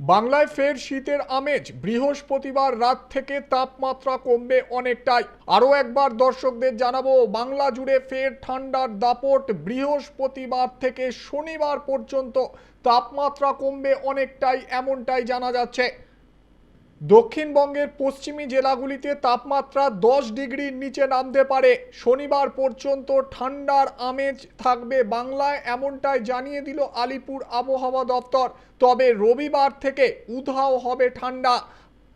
বাংলায় ফের শীতের আমেজ। বৃহস্পতিবার রাত থেকে তাপমাত্রা কমবে অনেকটাই। আরও একবার দর্শকদের জানাব, বাংলা জুড়ে ফের ঠান্ডার দাপট। বৃহস্পতিবার থেকে শনিবার পর্যন্ত তাপমাত্রা কমবে অনেকটাই, এমনটাই জানা যাচ্ছে। দক্ষিণবঙ্গের পশ্চিমী জেলাগুলিতে তাপমাত্রা দশ ডিগ্রির নিচে নামতে পারে। শনিবার পর্যন্ত ঠান্ডার আমেজ থাকবে বাংলায় এমনটাই জানিয়ে দিল আলিপুর আবহাওয়া দপ্তর। তবে রবিবার থেকে উধাও হবে ঠান্ডা।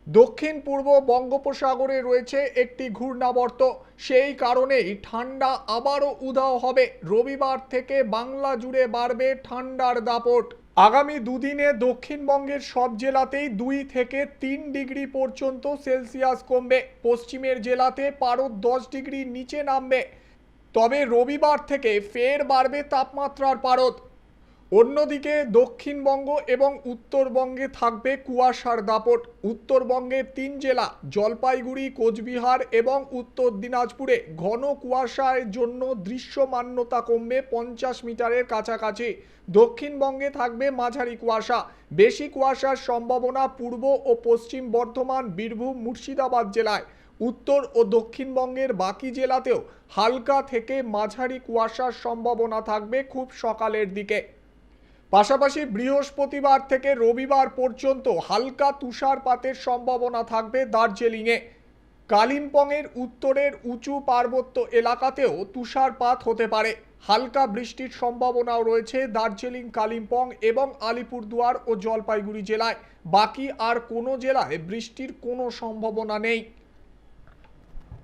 দক্ষিণ পূর্ব বঙ্গোপসাগরে রয়েছে একটি ঘূর্ণাবর্ত। সেই কারণেই ঠান্ডা আবারও উধাও হবে। রবিবার থেকে বাংলা জুড়ে বাড়বে ঠান্ডার দাপট। আগামী দুদিনে দক্ষিণবঙ্গের সব জেলাতেই দুই থেকে তিন ডিগ্রি পর্যন্ত সেলসিয়াস কমবে। পশ্চিমের জেলাতে পারদ দশ ডিগ্রির নিচে নামবে। তবে রবিবার থেকে ফের বাড়বে তাপমাত্রার পারদ। অন্যদিকে দক্ষিণবঙ্গ এবং উত্তরবঙ্গে থাকবে কুয়াশার দাপট। উত্তরবঙ্গের তিন জেলা, জলপাইগুড়ি, কোচবিহার এবং উত্তর দিনাজপুরে ঘন কুয়াশার জন্য দৃশ্যমান্যতা কমবে পঞ্চাশ মিটারের কাছাকাছি। দক্ষিণবঙ্গে থাকবে মাঝারি কুয়াশা। বেশি কুয়াশার সম্ভাবনা পূর্ব ও পশ্চিম বর্ধমান, বীরভূম, মুর্শিদাবাদ জেলায়। উত্তর ও দক্ষিণবঙ্গের বাকি জেলাতেও হালকা থেকে মাঝারি কুয়াশার সম্ভাবনা থাকবে খুব সকালের দিকে। পাশাপাশি বৃহস্পতিবার থেকে রবিবার পর্যন্ত হালকা তুষারপাতের সম্ভাবনা থাকবে দার্জিলিংয়ে। কালিম্পংয়ের উত্তরের উঁচু পার্বত্য এলাকাতেও তুষারপাত হতে পারে। হালকা বৃষ্টির সম্ভাবনাও রয়েছে দার্জিলিং, কালিম্পং এবং আলিপুরদুয়ার ও জলপাইগুড়ি জেলায়। বাকি আর কোনো জেলায় বৃষ্টির কোনো সম্ভাবনা নেই।